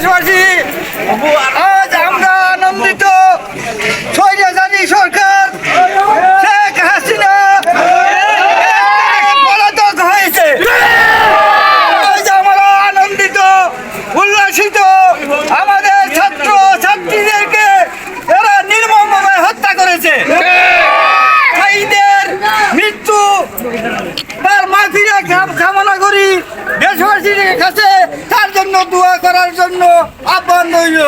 দেশবাসী, আজ আমরা আনন্দিত। জানি সরকার, শেখ হাসিনা। পলাতক হয়েছে। আমরা আনন্দিত, উল্লাসিত। আমাদের ছাত্র ছাত্রীদেরকে এরা নির্মমভাবে হত্যা করেছে। মৃত্যু, তার মাফিরা কামনা করি দেশবাসীর কাছে জন্য দোয়া করার জন্য আহ্বান রইল।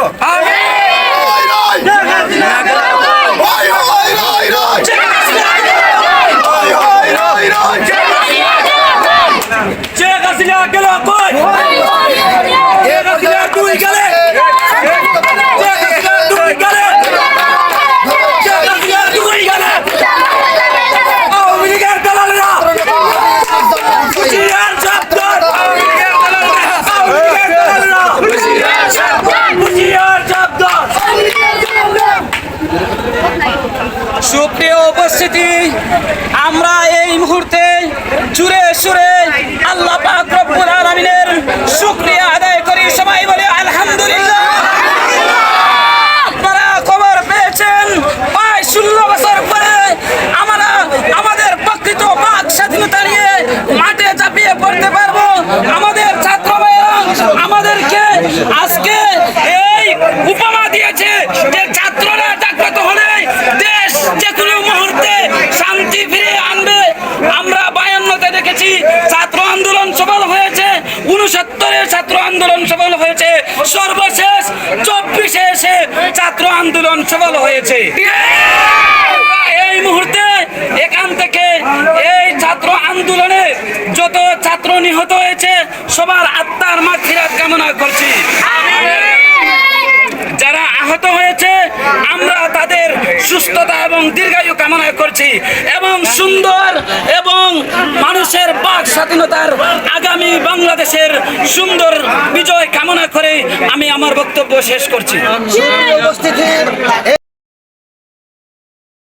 সুপ্রিয় উপস্থিতি, আমরা এই মুহূর্তে জুড়ে সুরে আল্লাহ পাক শুকরিয়া আদায় করি। সবাই বলে, আলহামদুলিল্লাহ। খবর পেয়েছেন, প্রায় ষোলো বছর পরে আমরা আমাদের প্রকৃত স্বাধীনতা নিয়ে মাঠে চাপিয়ে পড়তে পারব। আমাদের আমাদেরকে আজকে এই উপমা দিয়েছে যে উনসত্তরে ছাত্র আন্দোলন সফল হয়েছে। সর্বশেষ চব্বিশে এসে ছাত্র আন্দোলন সফল হয়েছে। এই মুহূর্তে এখান থেকে এই ছাত্র আন্দোলনে যত ছাত্র নিহত হয়েছে আমরা তাদের সুস্থতা এবং দীর্ঘায়ু কামনা করছি এবং সুন্দর এবং মানুষের বাক স্বাধীনতার আগামী বাংলাদেশের সুন্দর বিজয় কামনা করে আমি আমার বক্তব্য শেষ করছি।